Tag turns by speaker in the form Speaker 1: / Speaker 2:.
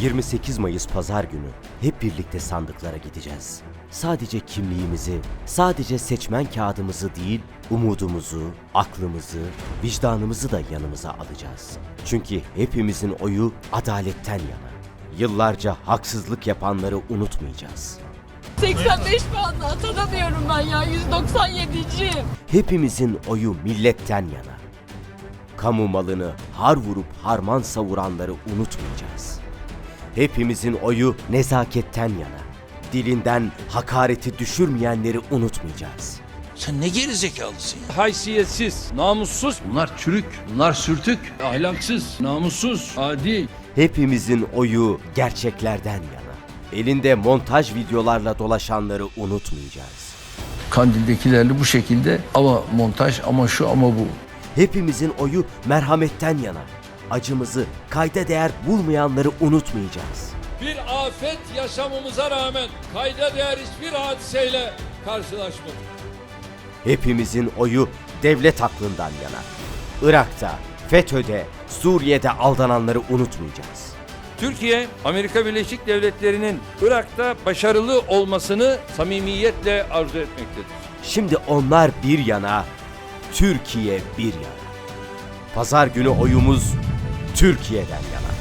Speaker 1: 28 Mayıs pazar günü hep birlikte sandıklara gideceğiz. Sadece kimliğimizi, sadece seçmen kağıdımızı değil, umudumuzu, aklımızı, vicdanımızı da yanımıza alacağız. Çünkü hepimizin oyu adaletten yana. Yıllarca haksızlık yapanları unutmayacağız.
Speaker 2: 85 puanla atanamıyorum ben ya 197'ciyim.
Speaker 1: Hepimizin oyu milletten yana. Kamu malını har vurup harman savuranları unutmayacağız. Hepimizin oyu nezaketten yana. Dilinden hakareti düşürmeyenleri unutmayacağız.
Speaker 3: Sen ne gerizekalısın ya?
Speaker 4: haysiyetsiz, namussuz,
Speaker 5: Bunlar çürük, bunlar sürtük.
Speaker 4: ahlaksız, namussuz, adi,
Speaker 1: Hepimizin oyu gerçeklerden yana. Elinde montaj videolarla dolaşanları unutmayacağız.
Speaker 5: Kandildekilerle bu şekilde ama montaj ama şu ama bu.
Speaker 1: Hepimizin oyu merhametten yana. Acımızı kayda değer bulmayanları unutmayacağız.
Speaker 4: bir afet yaşamımıza rağmen kayda değer hiçbir hadiseyle karşılaşmadık.
Speaker 1: Hepimizin oyu devlet aklından yana. Irak'ta, FETÖ'de, Suriye'de aldananları unutmayacağız.
Speaker 4: Türkiye, Amerika Birleşik Devletleri'nin Irak'ta başarılı olmasını samimiyetle arzu etmektedir.
Speaker 1: Şimdi onlar bir yana, Türkiye bir yana. Pazar günü oyumuz Türkiye'den yana.